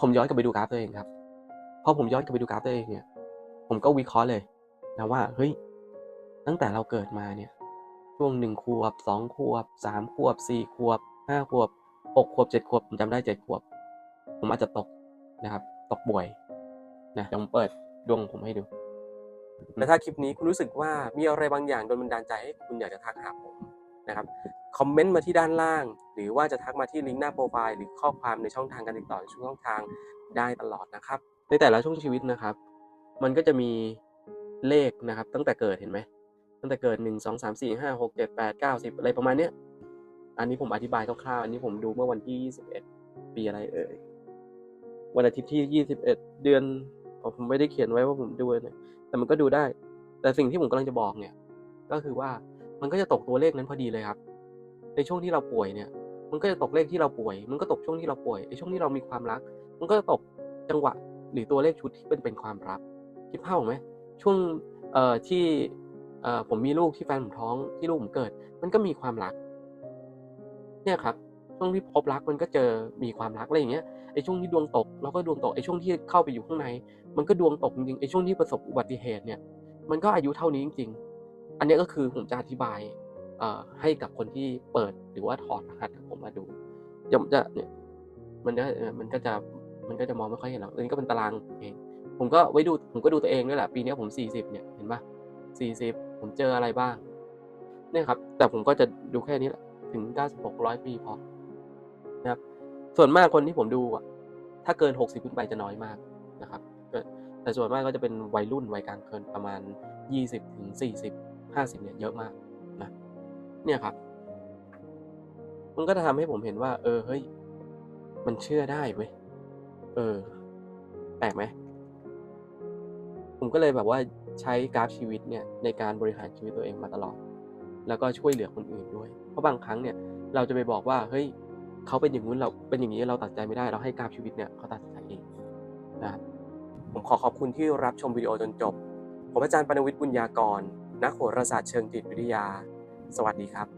ผมย้อนกลับไปดูกราฟตัวเองครับพอผมย้อนกลับไปดูกราฟตัวเองเนี่ย ผมก็วิเคราะห์เลยนะว่าเฮ้ยตั้งแต่เราเกิดมาเนี่ย ช่วงหนึ่งขวบสองขวบสามขวบสี่ขวบห้าขวบหกขวบเจ็ดขวบผมจำได้เจ็ดขวบ ผมอาจจะตกนะครับ ตกป่วยนะเดี๋ยวผมเปิดดวงผมให้ดูแต่ถ้าคลิปนี้คุณรู้สึกว่ามีอะไรบางอย่างโดนบันดาลใจให้คุณอยากจะทักหาผม นะครับคอมเมนต์มาที่ด้านล่าง หรือว่าจะทักมาที่ลิงก์หน้าโปรไฟล์หรือข้อความในช่องทางการติดต่อช่องทางได้ตลอดนะครับ ในแต่ละช่วงชีวิตนะครับ มันก็จะมีเลขนะครับ ตั้งแต่เกิดเห็นไหมตั้งแต่เกิดหนึ่งสองสามสี่ห้าหกเจ็ดแปดเก้าสิบอะไรประมาณเนี้ยอันนี้ผมอธิบายคร่าวๆ อันนี้ผมดูเมื่อวันที่ยี่สิบเอ็ดปีอะไรเอ่ย วันอาทิตย์ที่ยี่สิบเอ็ดเดือน ผมไม่ได้เขียนไว้ว่าผมดูเนี่ยแต่มันก็ดูได้ แต่สิ่งที่ผมกำลังจะบอกเนี่ย ก็คือว่า มันก็จะตกตัวเลขนั้นพอดีเลยครับ ในช่วงที่เราป่วยเนี่ย มันก็จะตกเลขที่เราป่วย มันก็ตกช่วงที่เราป่วยไอ้ช่วงที่เรามีความรัก มันก็จะตกจังหวะหรือตัวเลขชุดที่เป็นเป็นความรักคิดภาพออกไหมช่วงเอ่อที่เอ่อผมมีลูกที่แฟนผมท้องที่ลูกผมเกิด มันก็มีความรัก เนี่ยครับช่วงที่พบรักมันก็เจอมีความรักอะไรอย่างเงี้ยไอ้ช่วงที่ดวงตกเราก็ดวงตกไอ้ช่วงที่เข้าไปอยู่ข้างใน มันก็ดวงตกจริงๆไอ้ช่วงที่ประสบอุบัติเหตุเนี่ย มันก็อายุเท่านี้จริง ๆ อันนี้ก็คือผมจะอธิบายให้กับคนที่เปิดหรือว่าถอดรหัสผมมาดูยวผมจะเนี่ยมันจะมันก็จะมันก็จะมองไม่ค่อยเห็นหรอกอันนี้ก็เป็นตารางเอง ผมก็ไว้ดูผมก็ดูตัวเองด้วยแหละปีนี้ผมสี่สิบเนี่ยเห็นปะสี่สิบผมเจออะไรบ้างเนี่ยครับ แต่ผมก็จะดูแค่นี้แหละถึงเก้าสิบหกร้อยปีพอนะครับ ส่วนมากคนที่ผมดูอะ ถ้าเกินหกสิบขึ้นไปจะน้อยมากนะครับแต่ส่วนมากก็จะเป็นวัยรุ่นวัยกลางคนประมาณยี่สิบถึงสี่สิบ ห้าสิบเนี่ยเยอะมากนะเนี่ยครับ มันก็จะทำให้ผมเห็นว่า เออเฮ้ย มันเชื่อได้เว้ยเออ แปลกไหมผมก็เลยแบบว่าใช้กราฟชีวิตเนี่ยในการบริหารชีวิตตัวเองมาตลอด แล้วก็ช่วยเหลือคนอื่นด้วย เพราะบางครั้งเนี่ย เราจะไปบอกว่าเฮ้ยเขาเป็นอย่างนู้นเราเป็นอย่างนี้เราตัดใจไม่ได้เราให้กราฟชีวิตเนี่ยเขาตัดสินใจเองนะผมขอขอบคุณที่รับชมวิดีโอจนจบ ผมอาจารย์ปนวิทย์บุญญากร นักโหราศาสตร์เชิงจิตวิทยา สวัสดีครับ